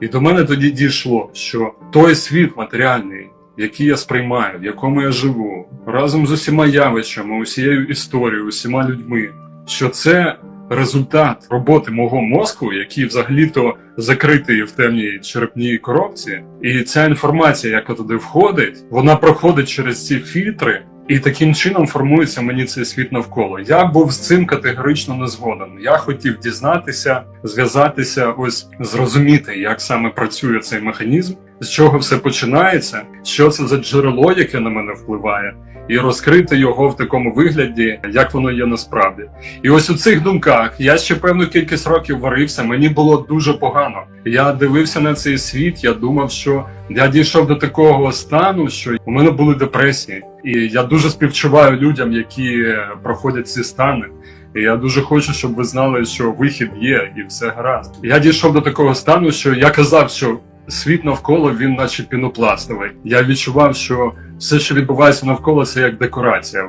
І до мене тоді дійшло, що той світ матеріальний, який я сприймаю, в якому я живу, разом з усіма явищами, усією історією, усіма людьми, що це результат роботи мого мозку, який взагалі-то закритий в темній черепній коробці, і ця інформація, яка туди входить, вона проходить через ці фільтри. І таким чином формується мені цей світ навколо. Я був з цим категорично не згоден. Я хотів дізнатися, зв'язатися, ось зрозуміти, як саме працює цей механізм, з чого все починається, що це за джерело, яке на мене впливає, і розкрити його в такому вигляді, як воно є насправді. І ось у цих думках я ще певну кількість років варився. Мені було дуже погано. Я дивився на цей світ. Я думав, що я дійшов до такого стану, що у мене були депресії, і я дуже співчуваю людям, які проходять ці стани. Я дуже хочу, щоб ви знали, що вихід є, і все гаразд. Я дійшов до такого стану, що я казав, що світ навколо він, наче пінопластовий. Я відчував, що все, що відбувається навколо, це як декорація.